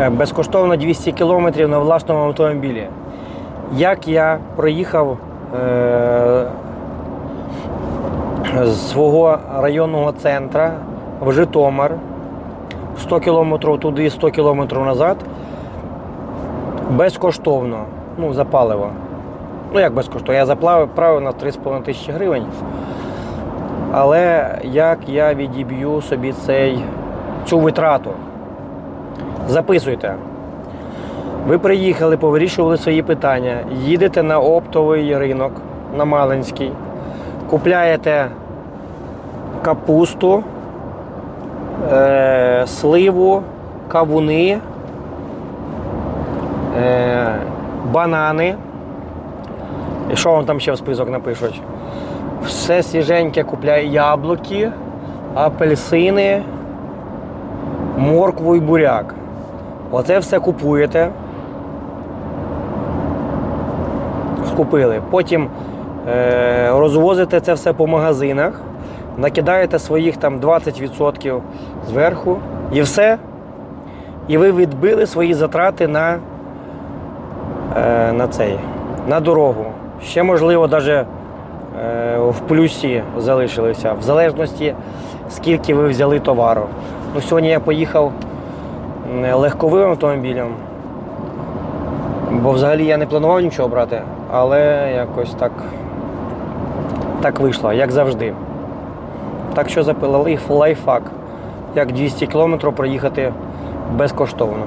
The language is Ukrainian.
Е, Безкоштовно 200 кілометрів на власному автомобілі. Як я проїхав е, з свого районного центра в Житомир 100 кілометрів туди, 100 кілометрів назад, безкоштовно, ну, за паливо. Ну, як безкоштовно? Я заплавив правив на 3,5 тисячі гривень. Але як я відіб'ю собі цей, цю витрату? Записуйте. Ви приїхали, повирішували свої питання, їдете на оптовий ринок на Малинський, купляєте капусту, е, сливу, кавуни, е, банани. І що вам там ще в список напишуть? Все свіженьке купляє яблуки, апельсини, моркву і буряк. Оце все купуєте. Скупили. Потім е, розвозите це все по магазинах, накидаєте своїх там 20% зверху і все. І ви відбили свої затрати на, е, на цей, на дорогу. Ще, можливо, навіть е, в плюсі залишилися, в залежності, скільки ви взяли товару. Ну, сьогодні я поїхав легковим автомобілем, бо взагалі я не планував нічого брати, але якось так, так вийшло, як завжди. Так що запилили лайфхак, як 200 км проїхати безкоштовно.